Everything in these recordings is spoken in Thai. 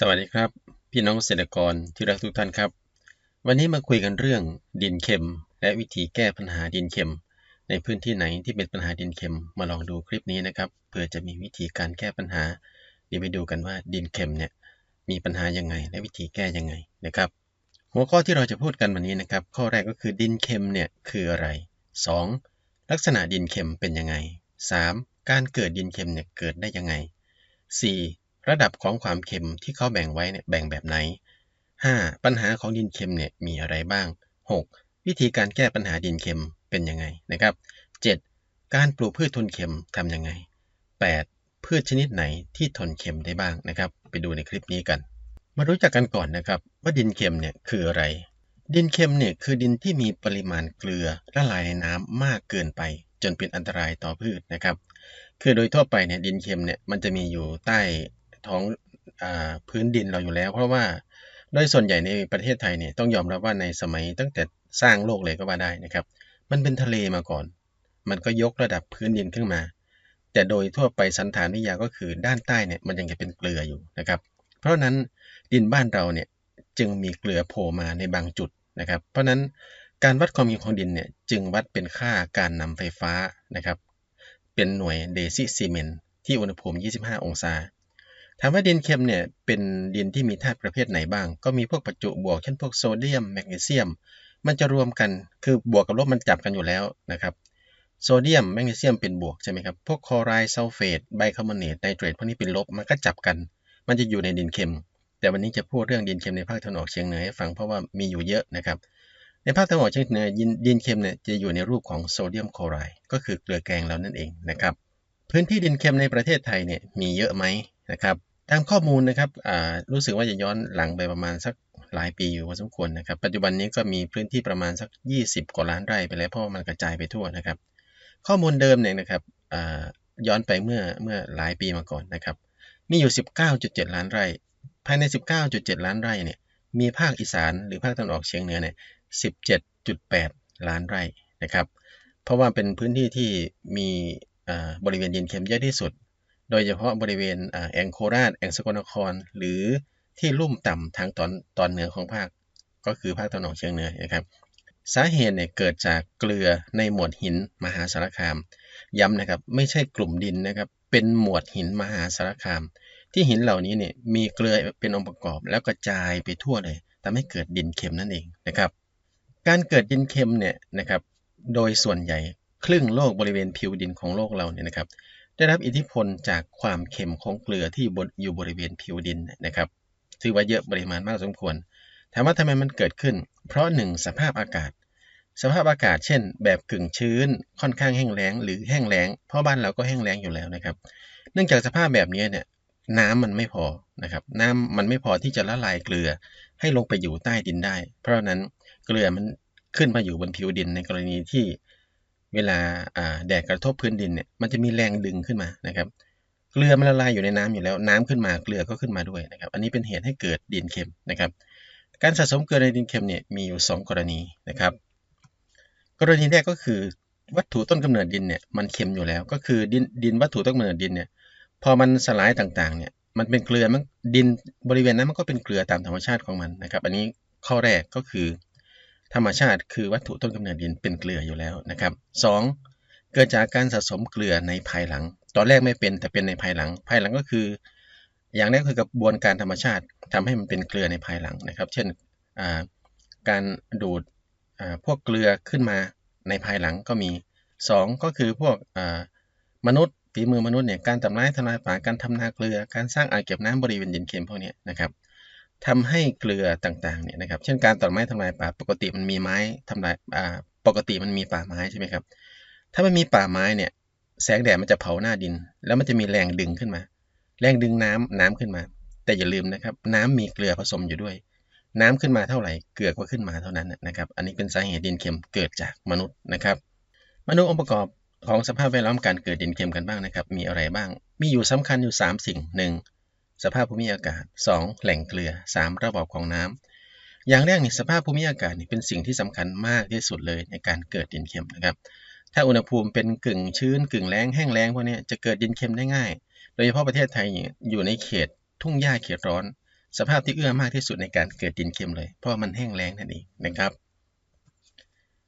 สวัสดีครับ พี่น้องเกษตรกรที่รักทุกท่านครับ วันนี้มาคุยกันเรื่องดินเค็ม และวิธีแก้ปัญหาดินเค็ม ในพื้นที่ไหนที่เป็นปัญหาดินเค็มมาลองดูคลิปนี้นะครับเพื่อจะมีวิธีการแก้ปัญหาเดี๋ยวไปดูกันว่าดินเค็มเนี่ยมีปัญหายังไง และวิธีแก้ยังไงนะครับ หัวข้อที่เราจะพูดกันวันนี้นะครับ ข้อแรกก็คือดินเค็มเนี่ยคืออะไร 2. ลักษณะดินเค็มเป็นยังไง 3. การเกิดดินเค็มเนี่ยเกิดได้ยังไง 4. ระดับของความเค็มที่เขาแบ่งไว้เนี่ยแบ่งแบบไหน 5. ปัญหาของดินเค็มเนี่ยมีอะไรบ้าง 6. วิธีการแก้ปัญหาดินเค็มเป็นยังไงนะครับ 7. การปลูกพืชทนเค็มทำยังไง 8. พืชชนิดไหนที่ทนเค็มได้บ้างนะครับ ไปดูในคลิปนี้กัน มารู้จักกันก่อนนะครับ ว่าดินเค็มเนี่ยคืออะไร ดินเค็มเนี่ยคือดินที่มีปริมาณเกลือละลายในน้ำมากเกินไป จนเป็นอันตรายต่อพืชนะครับ คือโดยทั่วไปเนี่ยดินเค็มเนี่ยมันจะมีอยู่ใต้ ท้องอพื้นดินเราอยู่แล้ว เพราะว่าโดยส่วนใหญ่ในประเทศไทยเนี่ยต้องยอมรับว่าในสมัยตั้งแต่สร้างโลกเลยก็ว่าได้นะครับ มันเป็นทะเลมาก่อน มันก็ยกระดับพื้นดินขึ้นมา แต่โดยทั่วไปสันฐานวิทยาก็คือด้านใต้เนี่ยมันยังจะเป็นเกลืออยู่นะครับ เพราะนั้นดินบ้านเราเนี่ยจึงมีเกลือโผล่มาในบางจุดนะครับ เพราะนั้นการวัดความเค็มของดินเนี่ยจึงวัดเป็นค่าการนำไฟฟ้านะครับ เป็นหน่วยเดซิซิเมนที่อุณหภูมิ 25 องศา ถามว่าดินเค็มเนี่ยเป็นดินที่มีธาตุประเภทไหนบ้าง ก็มีพวกประจุบวก เช่นพวกโซเดียมแมกนีเซียม มันจะรวมกัน คือบวกกับลบมันจับกันอยู่แล้วนะครับ โซเดียมแมกนีเซียมเป็นบวกใช่ไหมครับ พวกคอไรซัลเฟตไบคาร์บอเนตไนเตรตพวกนี้เป็นลบ มันก็จับกัน มันจะอยู่ในดินเค็ม แต่วันนี้จะพูดเรื่องดินเค็มในภาคตะวันออกเฉียงเหนือให้ฟังเพราะว่ามีอยู่เยอะนะครับ ในภาคตะวันออกเฉียงเหนือดินเค็มเนี่ยจะอยู่ในรูปของโซเดียมคลอไรด์ ก็คือเกลือแกงเรานั่นเองนะครับ พื้นที่ดินเค็มในประเทศไทยเนี่ยมีเยอะไหม นะครับตามข้อมูลนะครับรู้สึกว่าจะย้อนหลังไปประมาณสักหลายปีอยู่พอสมควรนะครับ ปัจจุบันนี้ก็มีพื้นที่ประมาณสัก 20 กว่าล้านไร่ไปแล้วเพราะมันกระจายไปทั่วนะครับ ข้อมูลเดิมเนี่ยนะครับย้อนไปเมื่อเมื่อหลายปีมาก่อนนะครับ มีอยู่ 19.7 ล้านไร่ ภายใน 19.7 ล้านไร่เนี่ยมีภาคอีสานหรือภาคตะวันออกเฉียงเหนือเนี่ย17.8 ล้านไร่นะครับ เพราะว่าเป็นพื้นที่ที่มีบริเวณดินเค็มเยอะที่สุด โดยเฉพาะบริเวณแองโคราชแองสกลนคร หรือที่ลุ่มต่ำทางตอนตอนเหนือของภาค ก็คือภาคตะวันออกเฉียงเหนือนะครับ สาเหตุเนี่ยเกิดจากเกลือในหมวดหินมหาสารคาม ย้ำนะครับไม่ใช่กลุ่มดินนะครับเป็นหมวดหินมหาสารคาม ที่หินเหล่านี้เนี่ยมีเกลือเป็นองค์ประกอบ แล้วกระจายไปทั่วเลยทำให้เกิดดินเค็มนั่นเองนะครับ การเกิดดินเค็มเนี่ยนะครับโดยส่วนใหญ่ครึ่งโลกบริเวณผิวดินของโลกเราเนี่ยนะครับ ได้รับอิทธิพลจากความเค็มของเกลือที่อยู่บริเวณผิวดินนะครับถือว่าเยอะปริมาณมากสมควร ถามว่าทำไมมันเกิดขึ้น เพราะหนึ่งสภาพอากาศ สภาพอากาศเช่น แบบกึ่งชื้น ค่อนข้างแห้งแล้ง หรือแห้งแล้ง เพราะบ้านเราก็แห้งแล้งอยู่แล้วนะครับ เนื่องจากสภาพแบบนี้เนี่ยน้ำมันไม่พอนะครับ น้ำมันไม่พอที่จะละลายเกลือให้ลงไปอยู่ใต้ดินได้ เพราะนั้นเกลือมันขึ้นมาอยู่บนผิวดินในกรณีที่ เวลาแดดกระทบพื้นดินเนี่ยมันจะมีแรงดึงขึ้นมานะครับเกลือมันละลายอยู่ในน้ำอยู่แล้ว น้ำขึ้นมาเกลือก็ขึ้นมาด้วยนะครับ อันนี้เป็นเหตุให้เกิดดินเค็มนะครับ การสะสมเกลือในดินเค็มเนี่ยมีอยู่ 2 กรณีนะครับ กรณีแรกก็คือวัตถุต้นกำเนิดดินเนี่ยมันเค็มอยู่แล้ว ก็คือดินดินวัตถุต้นกำเนิดดินเนี่ยพอมันสลายต่างๆเนี่ยมันเป็นเกลือมันดินบริเวณนั้นมันก็เป็นเกลือตามธรรมชาติของมันนะครับ อันนี้ข้อแรกก็คือ ธรรมชาติคือวัตถุต้นกำเนิดดินเป็นเกลืออยู่แล้วนะครับ 2. เกิดจากการสะสมเกลือในภายหลัง ตอนแรกไม่เป็นแต่เป็นในภายหลัง ภายหลังก็คือ อย่างแรกคือกระบวนการธรรมชาติทำให้มันเป็นเกลือในภายหลังนะครับ เช่นการดูดพวกเกลือขึ้นมาในภายหลังก็มี 2 ก็คือพวกมนุษย์ฝีมือมนุษย์เนี่ยการทำลายทำลายป่าการทำนาเกลือ การสร้างอ่างเก็บน้ำบริเวณดินเค็มพวกนี้นะครับ ทำให้เกลือต่างๆเนี่ยนะครับ เช่นการตัดไม้ทำลายป่าปกติมันมีไม้ทำลายอ่าปกติมันมีป่าไม้ใช่ไหมครับ ถ้ามันมีป่าไม้เนี่ยแสงแดดมันจะเผาหน้าดิน แล้วมันจะมีแรงดึงขึ้นมา แรงดึงน้ำน้ำขึ้นมา แต่อย่าลืมนะครับ น้ำมีเกลือผสมอยู่ด้วย น้ำขึ้นมาเท่าไหร่เกลือก็ขึ้นมาเท่านั้นนะครับ อันนี้เป็นสาเหตุดินเค็มเกิดจากมนุษย์นะครับมนุษย์องค์ประกอบของสภาพแวดล้อมการเกิดดินเค็มกันบ้างนะครับ มีอะไรบ้าง มีอยู่สำคัญอยู่ 3 สิ่ง 1. สภาพภูมิอากาศ 2. แหล่งเกลือ 3. ระบบของน้ำอย่างแรกนี่สภาพภูมิอากาศนี่เป็นสิ่งที่สำคัญมากที่สุดเลยในการเกิดดินเค็มนะครับ ถ้าอุณหภูมิเป็นกึ่งชื้นกึ่งแรงแห้งแล้งพวกนี้จะเกิดดินเค็มได้ง่าย โดยเฉพาะประเทศไทยอยู่ในเขตทุ่งหญ้าเขตร้อน สภาพที่เอื้อมากที่สุดในการเกิดดินเค็มเลย เพราะมันแห้งแล้งนั่นเองนะครับ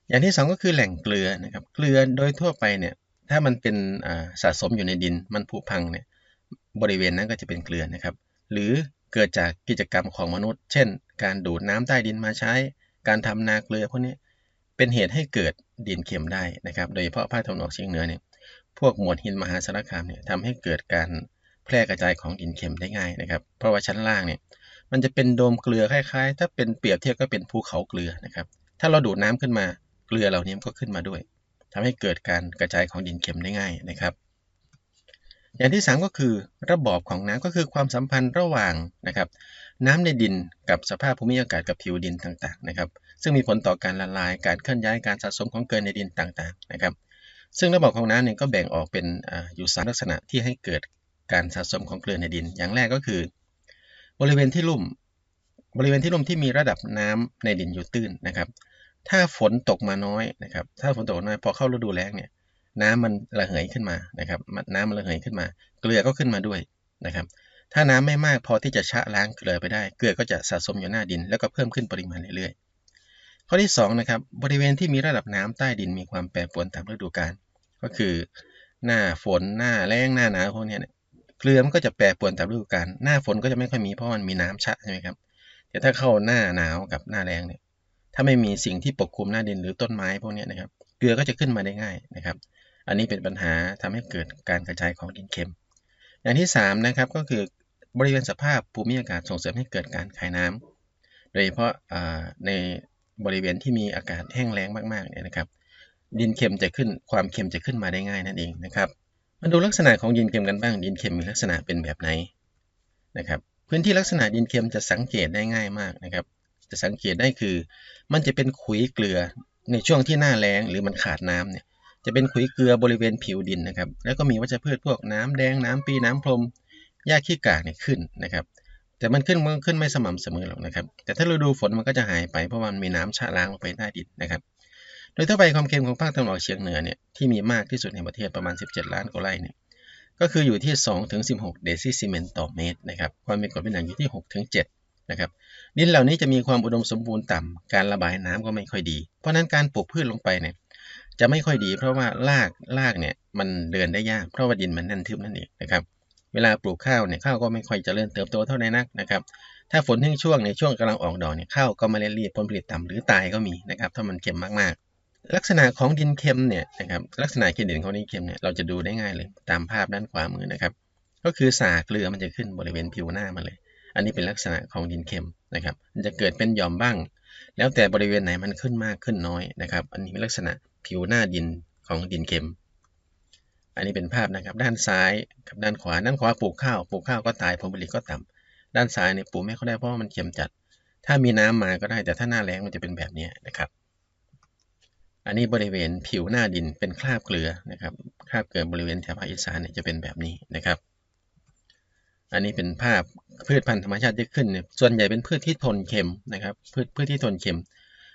อย่างที่สองก็คือแหล่งเกลือนะครับ เกลือโดยทั่วไปเนี่ยถ้ามันเป็นสะสมอยู่ในดินมันผุพังเนี่ย บริเวณนั้นก็จะเป็นเกลือนะครับ หรือเกิดจากกิจกรรมของมนุษย์ เช่น การดูดน้ำใต้ดินมาใช้ การทำนาเกลือพวกนี้เป็นเหตุให้เกิดดินเค็มได้นะครับ โดยเฉพาะภาคตะวันออกเฉียงเหนือเนี่ย พวกหมวดหินมหาสารคามเนี่ยทำให้เกิดการแพร่กระจายของดินเค็มได้ง่ายนะครับ เพราะว่าชั้นล่างเนี่ยมันจะเป็นโดมเกลือคล้ายๆ ถ้าเป็นเปรียบเทียบก็เป็นภูเขาเกลือนะครับ ถ้าเราดูดน้ำขึ้นมา เกลือเหล่านี้ก็ขึ้นมาด้วยทำให้เกิดการกระจายของดินเค็มได้ง่ายนะครับ อย่างที่ 3 ก็คือระบอบของน้ำก็คือความสัมพันธ์ระหว่างนะครับน้ำในดินกับสภาพภูมิอากาศกับผิวดินต่างๆนะครับซึ่งมีผลต่อการละลายการเคลื่อนย้ายการสะสมของเกลือในดินต่างๆนะครับซึ่งระบบของน้ำเนี่ยก็แบ่งออกเป็นออยู่สามลักษณะที่ให้เกิดการสะสมของเกลือในดิน อย่างแรกก็คือ บริเวณที่ลุ่ม บริเวณที่ลุ่มที่มีระดับน้ำในดินอยู่ตื้นนะครับ ถ้าฝนตกมาน้อยนะครับ ถ้าฝนตกน้อยพอเข้าฤดูแล้งเนี่ย น้ำมันระเหยขึ้นมานะครับน้ำมันระเหยขึ้นมา เกลือก็ขึ้นมาด้วยนะครับ ถ้าน้ำไม่มากพอที่จะชะล้างเกลือไปได้ เกลือก็จะสะสมอยู่หน้าดิน แล้วก็เพิ่มขึ้นปริมาณเรื่อยๆ ข้อที่2นะครับบริเวณที่มีระดับน้ำใต้ดินมีความแปรปรวนตามฤดูกาลก็คือ หน้าฝนหน้าแล้งหน้าหนาวพวกนี้เกลือมันก็จะแปรปรวนตามฤดูกาลหน้าฝนก็จะไม่ค่อยมีเพราะมันมีน้ำชะใช่ไหมครับแต่ถ้าเข้าหน้าหนาวกับหน้าแรงเนี่ยถ้าไม่มีสิ่งที่ปกคลุมหน้าดินหรือต้นไม้พวกนี้นะครับเกลือก็จะขึ้นมาได้ง่ายนะครับ อันนี้เป็นปัญหาทำให้เกิดการกระจายของดินเค็ม อย่างที่3นะครับก็คือบริเวณสภาพภูมิอากาศส่งเสริมให้เกิดการคายน้ำโดยเฉพาะในบริเวณที่มีอากาศแห้งแล้งมากๆเนี่ยนะครับ ดินเค็มจะขึ้นความเค็มจะขึ้นมาได้ง่ายนั่นเองนะครับมาดูลักษณะของดินเค็มกันบ้าง ดินเค็มมีลักษณะเป็นแบบไหนนะครับพื้นที่ลักษณะดินเค็มจะสังเกตได้ง่ายมากนะครับ จะสังเกตได้คือ มันจะเป็นขุยเกลือในช่วงที่หน้าแล้งหรือมันขาดน้ำเนี่ย จะเป็นขุยเกลือบริเวณผิวดินนะครับ แล้วก็มีวัชพืชพวกน้ำแดงน้ำปีน้ำพรมหญ้าขี้กากเนี่ยขึ้นนะครับ แต่มันขึ้นมันขึ้นไม่สม่ำเสมอหรอกนะครับ แต่ถ้าฤดูฝนมันก็จะหายไปเพราะมันมีน้ำชะล้างลงไปใต้ดินนะครับ โดยทั่วไปความเค็มของภาคตะวันออกเฉียงเหนือเนี่ยที่มีมากที่สุดในประเทศประมาณ 17 ล้านกว่าไร่เนี่ยก็คืออยู่ที่ 2 ถึง 16 เดซิซิเมนต์ต่อเมตรนะครับ ความเป็นกรดเป็นด่างอยู่ที่ 6 ถึง 7 นะครับ ดินเหล่านี้จะมีความอุดมสมบูรณ์ต่ำการระบายน้ำก็ไม่ค่อยดี เพราะนั้นการปลูกพืชลงไปเนี่ย จะไม่ค่อยดีเพราะว่ารากรากเนี่ยมันเดินได้ยากเพราะว่าดินมันแน่นทึบนั่นเองนะครับ เวลาปลูกข้าวเนี่ยข้าวก็ไม่ค่อยจะเริญเติบโตเท่าไหร่นักนะครับ ถ้าฝนทิ้งช่วงในช่วงกำลังออกดอกเนี่ยข้าวก็มาเรียบผลผลิตต่ำหรือตายก็มีนะครับถ้ามันเค็มมากๆ ลักษณะของดินเค็มเนี่ยนะครับลักษณะเค็มดินของดินเค็มเนี่ยเราจะดูได้ง่ายเลยตามภาพด้านขวามือนะครับ ก็คือสาเกลือมันจะขึ้นบริเวณผิวหน้ามาเลย อันนี้เป็นลักษณะของดินเค็มนะครับ มันจะเกิดเป็นหย่อมบ้างแล้วแต่บริเวณไหนมันขึ้นมากขึ้นน้อยนะครับ อันนี้เป็นลักษณะ ผิวหน้าดินของดินเค็ม อันนี้เป็นภาพนะครับ ด้านซ้ายกับด้านขวา ด้านขวาปลูกข้าว ปลูกข้าวก็ตายผลผลิตก็ต่ำด้านซ้ายเนี่ยปลูกไม่ค่อยได้เพราะมันเค็มจัด ถ้ามีน้ำมาก็ได้ แต่ถ้าหน้าแล้งมันจะเป็นแบบนี้นะครับ อันนี้บริเวณผิวหน้าดินเป็นคราบเกลือนะครับ คราบเกลือบริเวณแถบภาคอีสานเนี่ยจะเป็นแบบนี้นะครับ อันนี้เป็นภาพพืชพันธุ์ธรรมชาติที่ขึ้นเนี่ยส่วนใหญ่เป็นพืชที่ทนเค็มนะครับ พืชพืชที่ทนเค็ม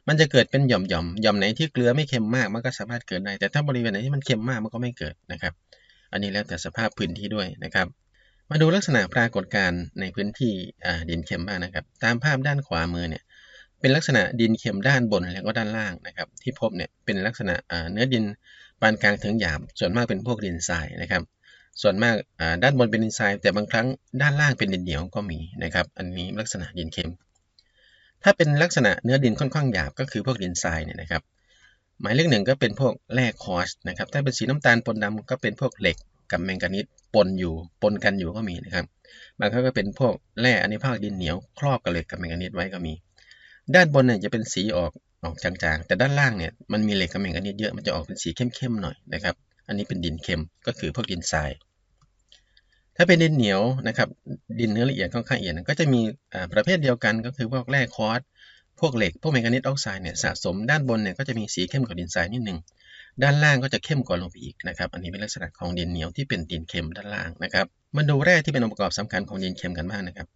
มันจะเกิดเป็นหย่อมหย่อมหย่อมไหนที่เกลือไม่เค็มมากมันก็สามารถเกิดได้ แต่ถ้าบริเวณไหนที่มันเค็มมากมันก็ไม่เกิดนะครับ อันนี้แล้วแต่สภาพพื้นที่ด้วยนะครับ มาดูลักษณะปรากฏการณ์ในพื้นที่ดินเค็มบ้างนะครับ ตามภาพด้านขวามือเนี่ยเป็นลักษณะดินเค็มด้านบนแล้วก็ด้านล่างนะครับ ที่พบเนี่ยเป็นลักษณะเนื้อดินปานกลางถึงหยาบส่วนมากเป็นพวกดินทรายนะครับ ส่วนมากด้านบนเป็นดินทรายแต่บางครั้งด้านล่างเป็นดินเหนียวก็มีนะครับ อันนี้ลักษณะดินเค็ม ถ้าเป็นลักษณะเนื้อดินค่อนข้างหยาบก็คือพวกดินทรายเนี่ยนะครับ หมายเลขหนึ่งก็เป็นพวกแร่คอสนะครับ ถ้าเป็นสีน้ำตาลปนดำก็เป็นพวกเหล็กกับแมงกานีสปนอยู่ปนกันอยู่ก็มีนะครับ บางครั้งก็เป็นพวกแร่อนิภาคดินเหนียวครอบกับเหล็กกับแมงกานีสไว้ก็มี ด้านบนเนี่ยจะเป็นสีออกออกจางๆ แต่ด้านล่างเนี่ยมันมีเหล็กกับแมงกานีสเยอะมันจะออกเป็นสีเข้มๆหน่อยนะครับ อันนี้เป็นดินเค็มก็คือพวกดินทราย ถ้าเป็นดินเหนียวนะครับ ดินเนื้อละเอียดค่อนข้างละเอียดก็จะมีประเภทเดียวกันก็คือพวกแร่คอร์สพวกเหล็ก พวกแมงกานีสออกไซด์เนี่ยสะสมด้านบนเนี่ยก็จะมีสีเข้มกว่าดินทรายนิดหนึ่งด้านล่างก็จะเข้มกว่าลงไปอีกนะครับ อันนี้เป็นลักษณะของดินเหนียวที่เป็นดินเค็มด้านล่างนะครับ มาดูแร่ที่เป็นองค์ประกอบสำคัญของดินเค็มกันบ้างนะครับ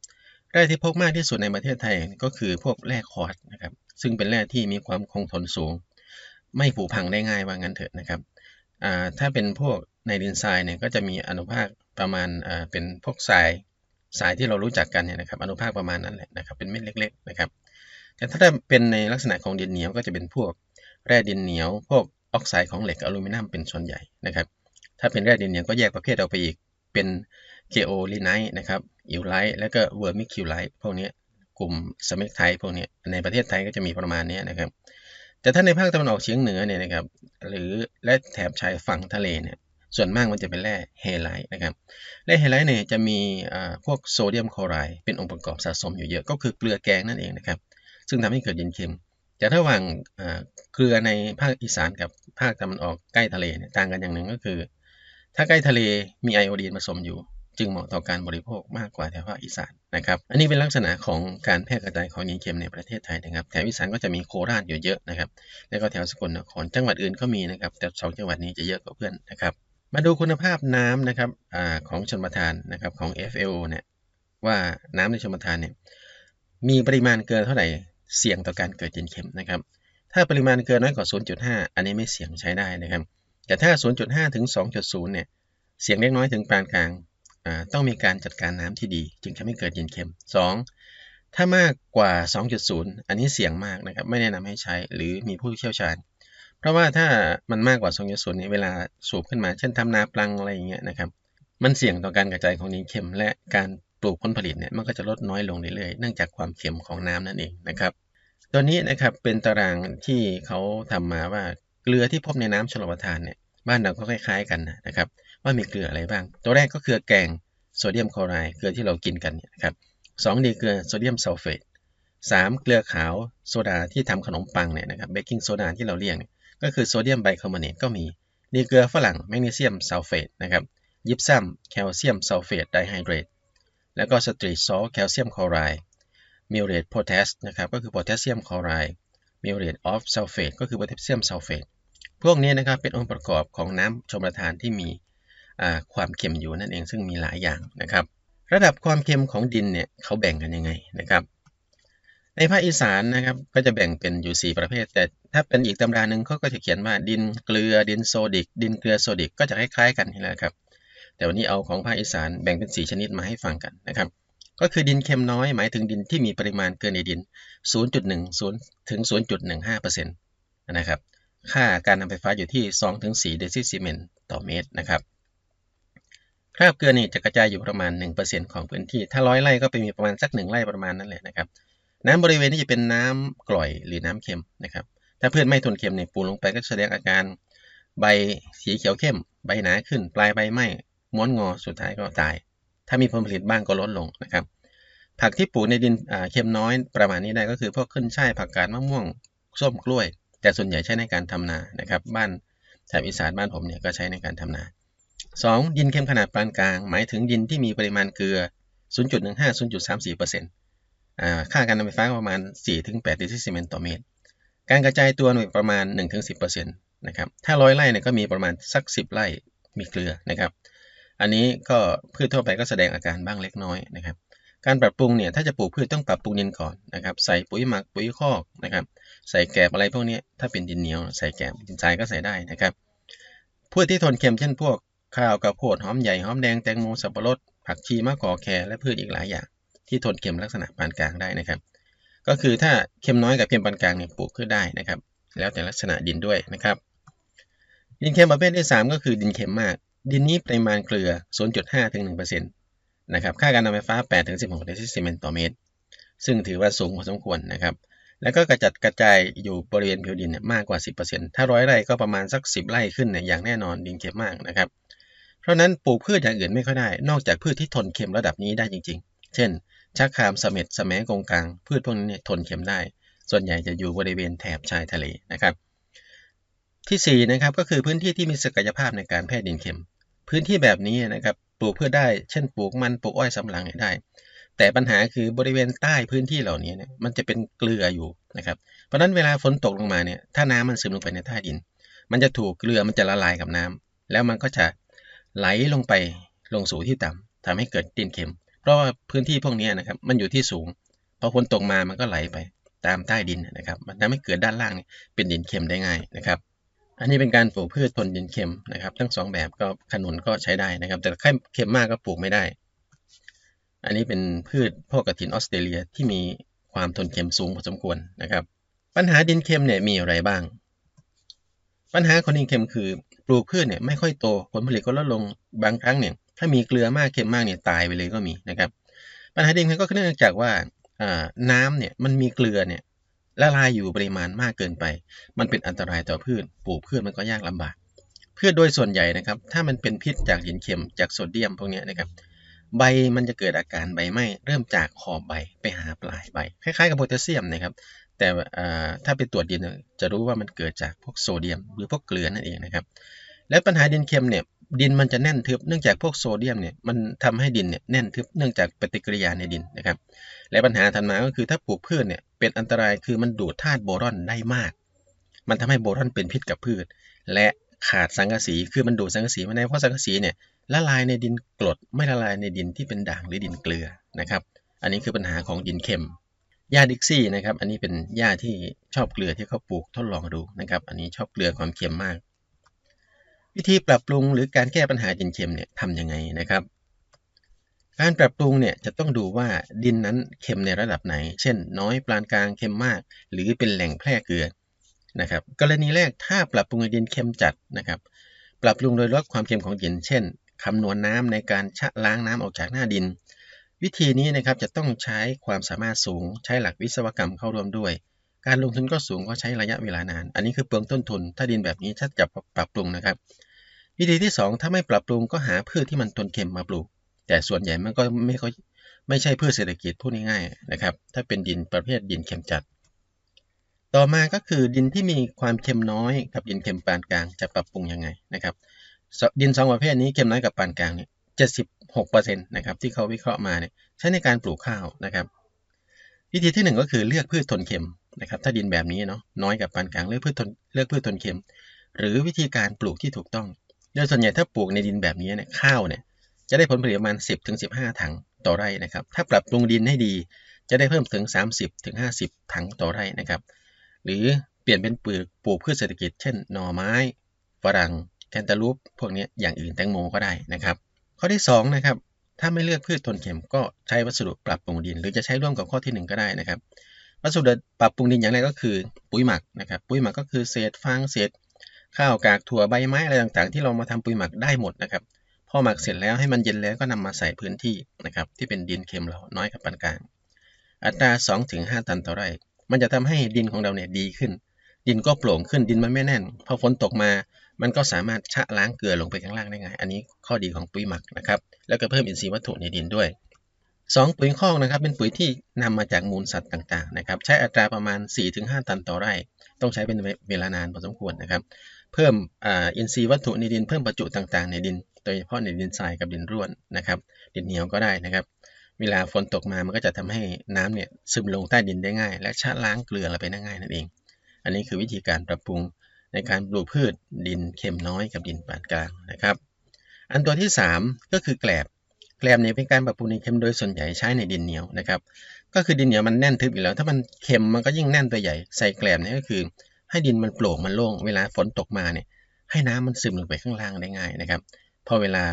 แร่ที่พบมากที่สุดในประเทศไทยก็คือพวกแร่คอร์สนะครับ ซึ่งเป็นแร่ที่มีความคงทนสูง ไม่ผุพังได้ง่ายว่างั้นเถอะนะครับ ถ้าเป็นพวกในดินทรายเนี่ยก็จะมีอนุภาค ประมาณเป็นพวกทรายสายที่เรารู้จักกันเนี่ยนะครับอนุภาคประมาณนั้นแหละนะครับเป็นเม็ดเล็ก ๆ นะครับแต่ถ้าเป็นในลักษณะของดินเหนียวก็จะเป็นพวกแร่ดินเหนียว พวกออกไซด์ของเหล็กอลูมิเนียมเป็นส่วนใหญ่นะครับ ถ้าเป็นแร่ดินเหนียวก็แยกประเภทออกไปอีกเป็นเจโอลิไนท์นะครับอิวไลท์แล้วก็เวอร์มิคิวไลท์พวกนี้กลุ่มสมิกไทพวกนี้ในประเทศไทยก็จะมีประมาณนี้นะครับ แต่ถ้าในภาคตะวันออกเฉียงเหนือเนี่ยนะครับหรือและแถบชายฝั่งทะเลเนี่ย ส่วนมากมันจะเป็นแร่เฮไลท์นะครับแร่เฮไลท์เนี่ยจะมีพวกโซเดียมคลอไรด์เป็นองค์ประกอบสะสมอยู่เยอะก็คือเกลือแกงนั่นเองนะครับซึ่งทำให้เกิดดินเค็มแต่ถ้าว่างเกลือในภาคอีสานกับภาคตะวันออกใกล้ทะเลเนี่ยต่างกันอย่างหนึ่งก็คือ ถ้าใกล้ทะเลมีไอโอดีนผสมอยู่ จึงเหมาะต่อการบริโภคมากกว่าแถวภาคอีสานนะครับอันนี้เป็นลักษณะของการแพร่กระจายของดินเค็มในประเทศไทยนะครับแถวอีสานก็จะมีโคราชอยู่เยอะนะครับแล้วก็แถวสกลนครจังหวัดอื่นก็มีนะครับแต่สองจังหวัดนี้จะเยอะกว่าเพื่อนนะครับ มาดูคุณภาพน้ำนะครับอของชนประทานนะครับของ FAO เนี่ยว่าน้ำในชนประทานเนี่ยมีปริมาณเกินเท่าไหร่เสี่ยงต่อการเกิดดินเค็มนะครับ ถ้าปริมาณเกินน้อยกว่า 0.5 อันนี้ไม่เสี่ยงใช้ได้นะครับ แต่ถ้า 0.5 ถึง 2.0 เนี่ยเสี่ยงเล็กน้อยถึงปานกลางต้องมีการจัดการน้ำที่ดี จึงจะไม่เกิดดินเค็ม 2. ถ้ามากกว่า 2.0 อันนี้เสี่ยงมากนะครับ ไม่แนะนำให้ใช้หรือมีผู้เชี่ยวชาญ เพราะว่าถ้ามันมากกว่า2.0เนี่ยเวลาสูบขึ้นมา เช่นทำนาปลังอะไรอย่างเงี้ยนะครับมันเสี่ยงต่อการกระจายของดินเค็ม และการปลูกผลผลิตเนี่ยมันก็จะลดน้อยลงเรื่อยๆเนื่องจากความเค็มของน้ำนั่นเองนะครับ ตัวนี้นะครับเป็นตารางที่เขาทำมาว่าเกลือที่พบในน้ำชลประทานเนี่ยบ้านเราก็คล้ายๆกันนะครับว่ามีเกลืออะไรบ้าง ตัวแรกก็คือแกงโซเดียมคลอไรด์เกลือที่เรากินกันเนี่ยนะครับสองดีเกลือโซเดียมซัลเฟตสามเกลือขาวโซดาที่ทำขนมปังเนี่ยนะครับเบกกิ้งโซดาที่เราเรียก ก็คือโซเดียมไบคาร์บอเนตก็มีดีเกลือฝรั่งแมกนีเซียมซัลเฟตนะครับยิปซัมแคลเซียมซัลเฟตไดไฮเดรตแล้วก็สตรีทซอลแคลเซียมคลอไรด์มิวเรตโพแทสนะครับก็คือโพแทสเซียมคลอไรด์มิวเรตออฟซัลเฟตก็คือโพแทสเซียมซัลเฟตพวกนี้นะครับเป็นองค์ประกอบของน้ำชมประทานที่มีความเค็มอยู่นั่นเองซึ่งมีหลายอย่างนะครับ ระดับความเค็มของดินเนี่ยเขาแบ่งกันยังไงนะครับ ในภาคอีสานนะครับก็จะแบ่งเป็นอยู่ 4 ประเภท แต่ถ้าเป็นอีกตำราหนึ่งเขาก็จะเขียนว่าดินเกลือดินโซดิก ดินเกลือโซดิกก็จะคล้ายๆกันนี่แหละครับ แต่วันนี้เอาของภาคอีสานแบ่งเป็น 4 ชนิดมาให้ฟังกันนะครับ ก็คือดินเค็มน้อยหมายถึงดินที่มีปริมาณเกินในดิน 0.10ถึง 0.15%นะครับค่าการนำไฟฟ้าอยู่ที่2ถึง4เดซิเมนต่อเมตรนะครับคราบเกลือนี่จะกระจายอยู่ประมาณ 1%ของพื้นที่ ถ้าร้อยไร่ก็ไปมีประมาณสัก1ไร่ประมาณนั้นแหละนะครับ น้ำบริเวณนี้จะเป็นน้ำกร่อยหรือน้ำเค็มนะครับ ถ้าเพื่อนไม่ทนเค็มเนี่ยปูลงไปก็แสดงอาการใบสีเขียวเข้ม ใบหนาขึ้น ปลายใบไหม้ม้วนงอสุดท้ายก็ตาย ถ้ามีผลผลิตบ้างก็ลดลงนะครับ ผักที่ปลูกในดินเค็มน้อยประมาณนี้ได้ก็คือพวกขึ้นช่ายผักกาดมะม่วงส้มกล้วย แต่ส่วนใหญ่ใช้ในการทำนานะครับ บ้านแถบอีสานบ้านผมเนี่ยก็ใช้ในการทำนา 2. ดินเค็มขนาดปานกลาง หมายถึงดินที่มีปริมาณเกลือ 0.15-0.34% ค่าการนำไฟฟ้าประมาณ 4-8ดิซิเมนต่อเมตร การกระจายตัวหน่วยประมาณ 1-10%นะครับ ถ้าร้อยไร่เนี่ยก็มีประมาณสัก 10 ไร่มีเกลือนะครับ อันนี้ก็พืชทั่วไปก็แสดงอาการบ้างเล็กน้อยนะครับ การปรับปรุงเนี่ยถ้าจะปลูกพืชต้องปรับปรุงดินก่อนนะครับ ใส่ปุ๋ยหมักปุ๋ยคอกนะครับ ใส่แกบอะไรพวกนี้ถ้าเป็นดินเหนียวใส่แกบดินทรายก็ใส่ได้นะครับ พืชที่ทนเค็มเช่นพวกข้าวกระโพดหอมใหญ่หอมแดงแตงโมสับปะรดผักชีมะกอกแครและพืชอีกหลายอย่าง ที่ทนเค็มลักษณะปานกลางได้นะครับ ก็คือถ้าเค็มน้อยกับเค็มปานกลางเนี่ยปลูกขึ้นได้นะครับ แล้วแต่ลักษณะดินด้วยนะครับ ดินเค็มประเภทที่ 3 ก็คือดินเค็มมาก ดินนี้ปริมาณเกลือ 0.5ถึง1%นะครับ ค่าการนำไฟฟ้า8ถึง16เดซิเมนต่อเมตร ซึ่งถือว่าสูงพอสมควรนะครับ แล้วก็กระจัดกระจายอยู่บริเวณผิวดินมากกว่า 10%ถ้าร้อยไร่ก็ประมาณสัก 10 ไร่ขึ้นเนี่ยอย่างแน่นอนดินเค็มมากนะครับเพราะนั้นปลูกพืชอย่างอื่นไม่ค่อยได้ นอกจากพืชที่ทนเค็มระดับนี้ได้จริง ๆ เช่น ชักคามสเม็ดสมกงกลาง พืชพวกนี้ทนเค็มได้ ส่วนใหญ่จะอยู่บริเวณแถบชายทะเลนะครับ ที่4นะครับก็คือพื้นที่ที่มีศักยภาพในการแพร่ดินเค็ม พื้นที่แบบนี้นะครับปลูกพืชได้เช่นปลูกมันปลูกอ้อยสำหลังได้ แต่ปัญหาคือบริเวณใต้พื้นที่เหล่านี้เนี่ยมันจะเป็นเกลืออยู่นะครับเพราะนั้นเวลาฝนตกลงมาเนี่ยถ้าน้ำมันซึมลงไปในใต้ดิน มันจะถูกเกลือมันจะละลายกับน้ำแล้วมันก็จะไหลลงไปลงสู่ที่ต่ำทำให้เกิดดินเค็ม ราะว่าพื้นที่พวกนี้นะครับมันอยู่ที่สูงพอฝนตกมามันก็ไหลไปตามใต้ดินนะครับ มันทำให้เกิดด้านล่างเป็นดินเค็มได้ง่ายนะครับ อันนี้เป็นการปลูกพืชทนดินเค็มนะครับ ทั้ง2แบบก็ขนุนก็ใช้ได้นะครับ แต่ถ้าเค็มมากก็ปลูกไม่ได้ อันนี้เป็นพืชพวกกระถินออสเตรเลียที่มีความทนเค็มสูงพอสมควรนะครับ ปัญหาดินเค็มเนี่ยมีอะไรบ้าง ปัญหาของดินเค็มคือ ปลูกพืชเนี่ยไม่ค่อยโตผลผลิตก็ลดลงบางครั้งเนี่ย ถ้ามีเกลือมากเค็มมากเนี่ยตายไปเลยก็มีนะครับ ปัญหาดินเค็มก็เนื่องจากว่าน้ำเนี่ยมันมีเกลือเนี่ยละลายอยู่ปริมาณมากเกินไป มันเป็นอันตรายต่อพืช ปลูกพืชมันก็ยากลำบาก พืชโดยส่วนใหญ่นะครับ ถ้ามันเป็นพิษจากดินเค็มจากโซเดียมพวกนี้นะครับ ใบมันจะเกิดอาการใบไหม้เริ่มจากขอบใบไปหาปลายใบ คล้ายๆกับโพแทสเซียมนะครับ แต่ถ้าไปตรวจดินจะรู้ว่ามันเกิดจากพวกโซเดียม หรือพวกเกลือนั่นเองนะครับ และปัญหาดินเค็มเนี่ย ดินมันจะแน่นทึบเนื่องจากพวกโซเดียมเนี่ยมันทำให้ดินเนี่ยแน่นทึบเนื่องจากปฏิกิริยาในดินนะครับ และปัญหาถัดมาก็คือถ้าปลูกพืชเนี่ยเป็นอันตรายคือมันดูดธาตุโบรอนได้มาก มันทำให้โบรอนเป็นพิษกับพืช และขาดสังกะสีคือมันดูดสังกะสีมาได้เพราะสังกะสีเนี่ยละลายในดินกรดไม่ละลายในดินที่เป็นด่างหรือดินเกลือนะครับ อันนี้คือปัญหาของดินเค็มหญ้าดิกซี่นะครับ อันนี้เป็นหญ้าที่ชอบเกลือที่เขาปลูกทดลองดูนะครับ อันนี้ชอบเกลือความเค็มมาก วิธีปรับปรุงหรือการแก้ปัญหาดินเค็มเนี่ยทำยังไงนะครับ การปรับปรุงเนี่ยจะต้องดูว่าดินนั้นเค็มในระดับไหน เช่น น้อยปานกลางเค็มมาก หรือเป็นแหล่งแพร่เกลือนะครับ กรณีแรกถ้าปรับปรุงดินเค็มจัดนะครับ ปรับปรุงโดยลดความเค็มของดิน เช่นคำนวณน้ำในการชะล้างน้ำออกจากหน้าดิน วิธีนี้นะครับจะต้องใช้ความสามารถสูง ใช้หลักวิศวกรรมเข้าร่วมด้วย การลงทุนก็สูงก็ใช้ระยะเวลานาน อันนี้คือเปลืองต้นทุน ถ้าดินแบบนี้ถ้าจะปรับปรุงนะครับ วิธีที่ 2 ถ้าไม่ปรับปรุงก็หาพืชที่มันทนเค็มมาปลูก แต่ส่วนใหญ่มันก็ไม่ค่อยไม่ใช่พืชเศรษฐกิจพูดง่ายๆนะครับ ถ้าเป็นดินประเภทดินเค็มจัด ต่อมาก็คือดินที่มีความเค็มน้อยกับดินเค็มปานกลางจะปรับปรุงยังไงนะครับ ดินสองประเภทนี้เค็มน้อยกับปานกลางเนี่ยเจ็ดสิบหกเปอร์เซ็นต์นะครับที่เขาวิเคราะห์มาเนี่ยใช้ในการปลูกข้าวนะครับ วิธีที่หนึ่งก็คือเลือกพืชทนเค็มนะครับ ถ้าดินแบบนี้เนาะน้อยกับปานกลางเลือกพืชทนเลือกพืชทนเค็ม หรือวิธีการปลูกที่ถูกต้อง ดยส่วนใหญ่ถ้าปลูกในดินแบบนี้เนี่ยข้าวเนี่ยจะได้ผลผลิตประมาณ 10ถึง15 ถังต่อไร่นะครับ ถ้าปรับปรุงดินให้ดี จะได้เพิ่มถึง 30ถึง50 ถังต่อไร่นะครับ หรือเปลี่ยนเป็นปลูกปลูกพืชเศรษฐกิจ เช่น หน่อไม้ ฝรั่ง แคนตาลูป พวกนี้อย่างอื่นแตงโมก็ได้นะครับ ข้อที่2นะครับ ถ้าไม่เลือกพืชทนเค็มก็ใช้วัสดุปรับปรุงดิน หรือจะใช้ร่วมกับข้อที่ 1 ก็ได้นะครับ วัสดุปรับปรุงดินอย่างแรกก็คือ ปุ๋ยหมักนะครับ ปุ๋ยหมักก็คือเศษฟางเศษ ข้าวกากถั่วใบไม้อะไรต่างๆ ที่เรามาทำปุ๋ยหมักได้หมดนะครับ พอหมักเสร็จแล้วให้มันเย็นแล้วก็นำมาใส่พื้นที่นะครับที่เป็นดินเค็มเราน้อยกับปานกลาง อัตรา 2-5 ตันต่อไร่ มันจะทำให้ดินของเราเนี่ยดีขึ้น ดินก็โปร่งขึ้นดินมันไม่แน่น พอฝนตกมา มันก็สามารถชะล้างเกลือลงไปข้างล่างได้ง่ายอันนี้ข้อดีของปุ๋ยหมักนะครับแล้วก็เพิ่มอินทรีย์วัตถุในดินด้วย2ปุ๋ยคอกนะครับเป็นปุ๋ยที่นำมาจากมูลสัตว์ต่างๆนะครับใช้อัตราประมาณ 4-5 ตันต่อไร่ ต้องใช้เป็นเวลานานพอสมควรนะครับ เพิ่มอินทรีย์วัตถุในดินเพิ่มประจุต่างๆในดิน โดยเฉพาะในดินทรายกับดินร่วนนะครับดินเหนียวก็ได้นะครับ เวลาฝนตกมามันก็จะทำให้น้ำเนี่ยซึมลงใต้ดินได้ง่าย และชะล้างเกลือเราไปได้ง่ายนั่นเอง อันนี้คือวิธีการปรับปรุงในการปลูกพืชดินเค็มน้อยกับดินปานกลางนะครับ อันตัวที่ 3 ก็คือแกลบแกลบเนี่ยเป็นการปรับปรุงดินเค็มโดยส่วนใหญ่ใช้ในดินเหนียวนะครับ ก็คือดินเหนียวมันแน่นทึบอยู่แล้ว ถ้ามันเค็มมันก็ยิ่งแน่นตัวใหญ่ ใส่แกลบเนี่ยก็คือ ให้ดินมันโปร่งมันโล่งเวลาฝนตกมาเนี่ยให้น้ำมันซึมลงไปข้างล่างได้ง่ายนะครับพอเวลา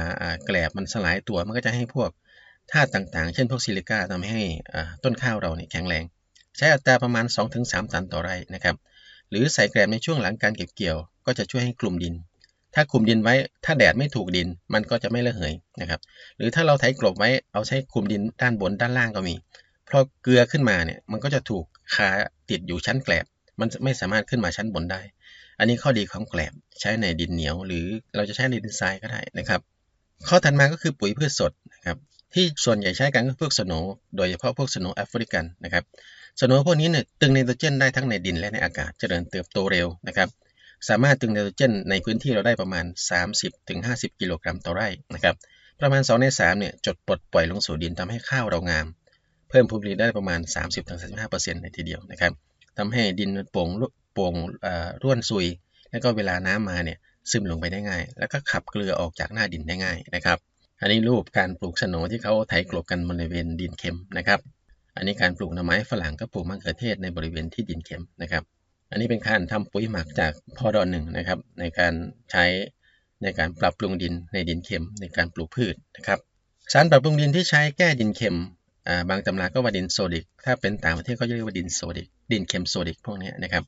แกลบมันสลายตัวมันก็จะให้พวกธาตุต่างๆ เช่นพวกซิลิก้าทำให้ต้นข้าวเราเนี่ยแข็งแรง ใช้อัตราประมาณ 2-3 ตันต่อไร่นะครับหรือใส่แกลบในช่วงหลังการเก็บเกี่ยว ก็จะช่วยให้กลุ่มดิน ถ้ากลุ่มดินไว้ถ้าแดดไม่ถูกดินมันก็จะไม่ระเหยนะครับหรือถ้าเราไถกลบไว้เอาใช้กลุ่มดินด้านบนด้านล่างก็มีเพราะเกลือขึ้นมาเนี่ยมันก็จะถูกคาติดอยู่ชั้นแกลบ มันไม่สามารถขึ้นมาชั้นบนได้ อันนี้ข้อดีของแกลบใช้ในดินเหนียว หรือเราจะใช้ในดินทรายก็ได้นะครับ ข้อถัดมาก็คือปุ๋ยพืชสดนะครับที่ส่วนใหญ่ใช้กันก็พวกสโนโดยเฉพาะพวกสโนแอฟริกันนะครับสโนพวกนี้เนี่ยตึงไนโตรเจนได้ทั้งในดินและในอากาศเจริญเติบโตเร็วนะครับสามารถตึงไนโตรเจนในพื้นที่เราได้ประมาณ 30-50 กิโลกรัมต่อไร่นะครับประมาณ 2 ใน3เนี่ยจดปลดปล่อยลงสู่ดินทำให้ข้าวเรางาม เพิ่มผลผลิตได้ประมาณ 30-35%ในทีเดียวนะครับ ทำให้ดินโป่งโป่งร่วนซุย แล้วก็เวลาน้ำมาเนี่ยซึมลงไปได้ง่าย แล้วก็ขับเกลือออกจากหน้าดินได้ง่ายนะครับ อันนี้รูปการปลูกสโนที่เขาไถกลบกันบริเวณดินเค็มนะครับ อันนี้การปลูกหน่อไม้ฝรั่งก็ปลูกมะเขือเทศในบริเวณที่ดินเค็มนะครับ อันนี้เป็นการทำปุ๋ยหมักจากพอดอนหนึ่งนะครับ ในการใช้ในการปรับปรุงดินในดินเค็มในการปลูกพืชนะครับ สารปรับปรุงดินที่ใช้แก้ดินเค็ม บางตำราก็ว่าดินโซดิก ถ้าเป็นต่างประเทศก็เรียกว่าดินโซดิก ดินเค็มโซดิกพวกนี้นะครับ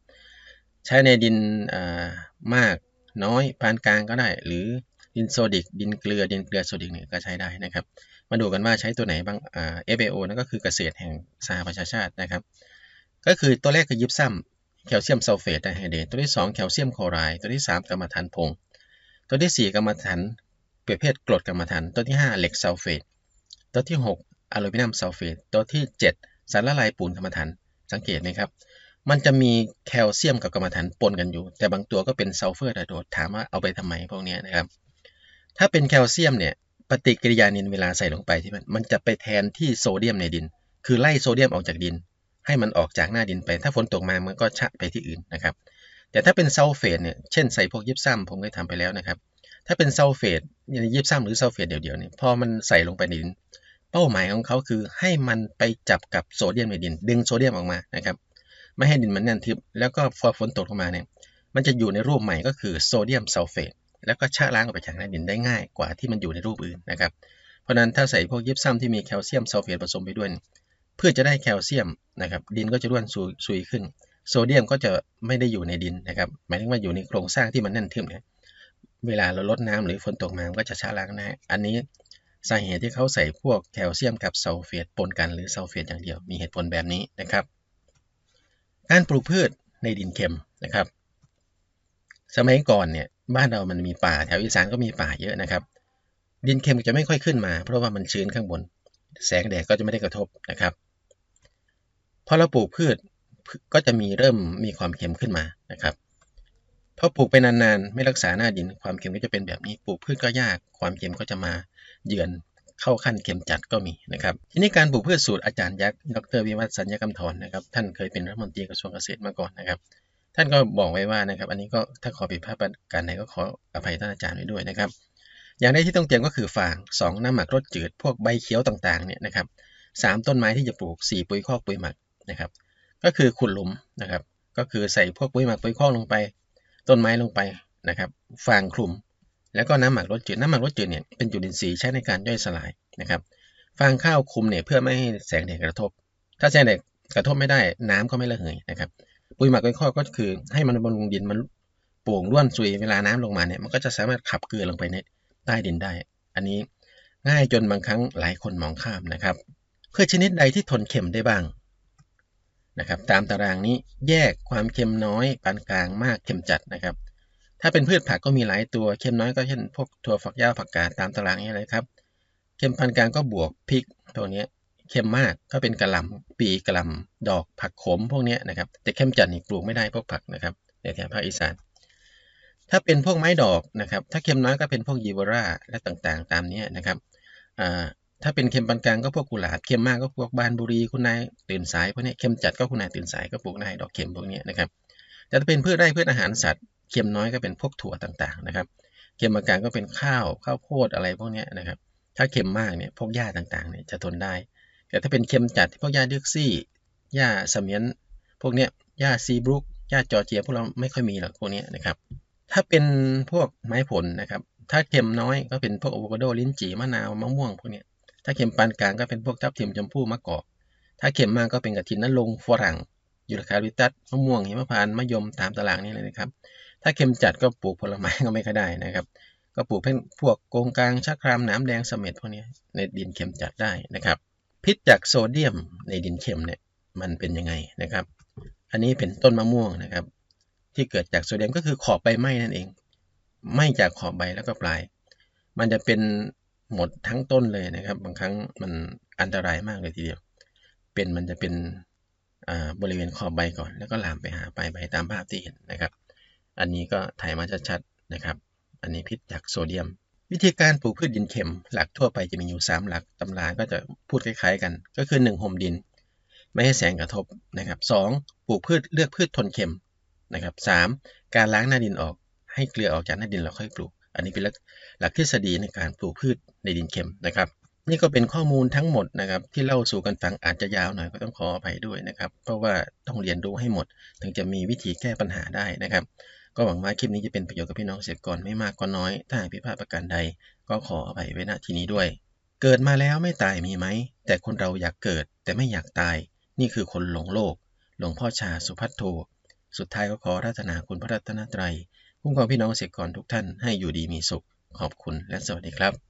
ใช้ในดินมากน้อยปานกลางก็ได้ หรือดินโซดิก ดินเกลือ ดินเกลือโซดิกเนี่ยก็ใช้ได้นะครับ มาดูกันว่าใช้ตัวไหนบ้างเอฟเอโอนั่นก็คือเกษตรแห่งสหประชาชาตินะครับ ก็คือตัวแรกคือยิบซ้ำแคลเซียมซัลเฟตไดไฮเดรตตัวที่ 2 แคลเซียมคลอไรด์ตัวที่ 3กรรมฐานผงตัวที่ 4กรรมฐานประเภทกรดกรรมฐานตัวที่ 5 เหล็กซัลเฟตตัวที่6 อะลูมิเนียมซัลเฟตตัวที่ 7 สารละลายปูนกรรมฐานสังเกตไหมครับ มันจะมีแคลเซียมกับกรรมฐานปนกันอยู่ แต่บางตัวก็เป็นซัลเฟอร์ไดโดดถามว่าเอาไปทำไมพวกนี้นะครับ ถ้าเป็นแคลเซียมเนี่ยปฏิกิริยานินเวลาใส่ลงไปที่มันมันจะไปแทนที่โซเดียมในดิน คือไล่โซเดียมออกจากดิน ให้มันออกจากหน้าดินไป ถ้าฝนตกมามันก็ชะไปที่อื่นนะครับ แต่ถ้าเป็นซัลเฟตเนี่ยเช่นใส่พวกยิบซ้ำผมเคยทำไปแล้วนะครับ ถ้าเป็นซัลเฟตยิบซ้ำหรือซัลเฟตเดี่ยวๆเนี่ยพอมันใส่ลงไปในดิน ป้าหมายของเขาคือให้มันไปจับกับโซเดียมในดิน ดึงโซเดียมออกมานะครับไม่ให้ดินมันแน่นทึบแล้วก็พอฝนตกลงมาเนี่ยมันจะอยู่ในรูปใหม่ก็คือโซเดียมซัลเฟตแล้วก็ชะล้างออกไปจากหน้าดินได้ง่ายกว่าที่มันอยู่ในรูปอื่นนะครับเพราะนั้นถ้าใส่พวกยิบซ้ำที่มีแคลเซียมซัลเฟตผสมไปด้วยเพื่อจะได้แคลเซียมนะครับดินก็จะร่วนซุยขึ้น โซเดียมก็จะไม่ได้อยู่ในดินนะครับหมายถึงว่าอยู่ในโครงสร้างที่มันแน่นทึบเนี่ยเวลาเราลดน้ำหรือฝนตกมามันก็จะชะล้างได้อันนี้ สาเหตุที่เขาใส่พวกแคลเซียมกับซัลเฟตปนกันหรือซัลเฟตอย่างเดียวมีเหตุผลแบบนี้นะครับ การปลูกพืชในดินเค็มนะครับ สมัยก่อนเนี่ยบ้านเรามันมีป่าแถวอีสานก็มีป่าเยอะนะครับ ดินเค็มจะไม่ค่อยขึ้นมา เพราะว่ามันชื้นข้างบน แสงแดดก็จะไม่ได้กระทบนะครับพอเราปลูกพืชก็จะมีเริ่มมีความเค็มขึ้นมานะครับพอปลูกไปนานๆ ไม่รักษาหน้าดินความเค็มก็จะเป็นแบบนี้ปลูกพืชก็ยากความเค็มก็จะมา เยือนเข้าขั้นเค็มจัดก็มีนะครับทีนี้การปลูกพืชสูตรอาจารย์ยักษ์ดรวิวัฒน์สัญญกรรมถอนะครับท่านเคยเป็นรัฐมนตรีกระทรวงเกษตรมาก่อนนะครับ ท่านก็บอกไว้ว่านะครับ อันนี้ก็ถ้าขอผิดพลาดการใดก็ขออภัยท่านอาจารย์ไว้ด้วยนะครับ อย่างแรกที่ต้องเตรียมก็คือฟาง2น้ำหมักรสจืด พวกใบเขียวต่างๆเนี่ยนะครับสต้นไม้ที่จะปลูก4ปุ๋ยคอกปุ๋ยหมักนะครับ ก็คือขุดหลุมนะครับ ก็คือใส่พวกปุ๋ยหมักปุ๋ยคอกลงไป ต้นไม้ลงไปนะครับ ฟางคลุม แล้วก็น้ำหมักรสจืดน้ำหมักรสจืดเนี่ยเป็นจุลินทรีย์ใช้ในการย่อยสลายนะครับฟางข้าวคุมเนี่ยเพื่อไม่ให้แสงแดดกระทบ ถ้าแสงแดดกระทบไม่ได้น้ำก็ไม่ระเหยนะครับปุ๋ยหมักก้อยข้อก็คือให้มันบำรุงดินมันโป่งร่วนซุยเวลาน้ำลงมาเนี่ยมันก็จะสามารถขับเกลือลงไปในใต้ดินได้ อันนี้ง่ายจนบางครั้งหลายคนมองข้ามนะครับพืชชนิดใดที่ทนเค็มได้บ้างนะครับตามตารางนี้แยกความเค็มน้อยปานกลางมากเค็มจัดนะครับ ถ้าเป็นพืชผักก็มีหลายตัวเค็มน้อยก็เช่นพวกถั่วฝักยาวผักกาดตามตารางนี้เลยครับเค็มปานกลางก็บวกพริกตัวนี้เค็มมากก็เป็นกระหล่ำปีกระหล่ำดอกผักขมพวกนี้นะครับ แต่เค็มจัดนี่ปลูกไม่ได้พวกผักนะครับในแถบภาคอีสาน ถ้าเป็นพวกไม้ดอกนะครับ ถ้าเค็มน้อยก็เป็นพวกยีวราและต่างๆ ตามนี้นะครับถ้าเป็นเค็มปานกลางก็พวกกุหลาบเค็มมากก็พวกบานบุรีคุณนายตื่นสายพวกนี้เค็มจัดก็คุณนายตื่นสายก็ปลูกได้ดอกเค็มพวกนี้นะครับแต่ถ้าเป็นพืชไร่พืชอาหารสัตว์ เค็มน้อยก็เป็นพวกถั่วต่างๆนะครับ เค็มกลางก็เป็นข้าวข้าวโพดอะไรพวกนี้นะครับ ถ้าเค็มมากเนี่ยพวกหญ้าต่างๆเนี่ยจะทนได้ แต่ถ้าเป็นเค็มจัดพวกหญ้าเดือกซี่หญ้าเสมียน พวกเนี้ยหญ้าซีบรุกหญ้าจอเจียพวกเราไม่ค่อยมีหรอกพวกนี้นะครับ ถ้าเป็นพวกไม้ผลนะครับ ถ้าเค็มน้อยก็เป็นพวกอะโวคาโดลิ้นจี่มะนาวมะม่วงพวกนี้ถ้าเค็มปานกลางก็เป็นพวกทับทิมชมพู่มะกอก ถ้าเค็มมากก็เป็นกระถินนลงฝรั่งยูราคาลิตัสมะม่วงหิมะพานมะยมตามตารางนี้เลยนะครับ ถ้าเค็มจัดก็ปลูกผลไม้ก็ไม่ค่อยได้นะครับ ก็ปลูกเพ่นพวกโกงกลางชักครามน้ำแดงเสม็ดพวกนี้ในดินเค็มจัดได้นะครับ พิษจากโซเดียมในดินเค็มเนี่ยมันเป็นยังไงนะครับ อันนี้เป็นต้นมะม่วงนะครับ ที่เกิดจากโซเดียมก็คือขอบใบไหม้นั่นเองไหม้จากขอบใบแล้วก็ปลาย มันจะเป็นหมดทั้งต้นเลยนะครับ บางครั้งมันอันตรายมากเลยทีเดียว เป็นมันจะเป็นบริเวณขอบใบก่อน แล้วก็ลามไปหาปลายใบตามภาพที่เห็นนะครับ อันนี้ก็ถ่ายมาชัดๆนะครับ อันนี้พิษจากโซเดียม วิธีการปลูกพืชดินเค็ม หลักทั่วไปจะมีอยู่ 3 หลักตำราก็จะพูดคล้ายๆกัน ก็คือ 1ห่มดิน ไม่ให้แสงกระทบนะครับ2ปลูกพืชเลือกพืชทนเค็มนะครับ3การล้างหน้าดินออก ให้เกลือออกจากหน้าดินแล้วค่อยปลูก อันนี้เป็นหลักทฤษฎีในการปลูกพืชในดินเค็มนะครับนี่ก็เป็นข้อมูลทั้งหมดนะครับที่เล่าสู่กันฟังอาจจะยาวหน่อยก็ต้องขออภัยด้วยนะครับ เพราะว่าต้องเรียนรู้ให้หมด ถึงจะมีวิธีแก้ปัญหาได้นะครับ ก็หวังว่าคลิปนี้จะเป็นประโยชน์กับพี่น้องเกษตรกรไม่มากก็น้อย ถ้าผิดพลาดประการใด ก็ขออภัยไว้ณที่นี้ด้วย เกิดมาแล้วไม่ตายมีไหม แต่คนเราอยากเกิดแต่ไม่อยากตาย นี่คือคนหลงโลก หลวงพ่อชาสุพัทโท สุดท้ายก็ขอรัตนาคุณพระรัตนตรัยคุ้มครองพี่น้องเกษตรกรทุกท่านให้อยู่ดีมีสุข ขอบคุณและสวัสดีครับ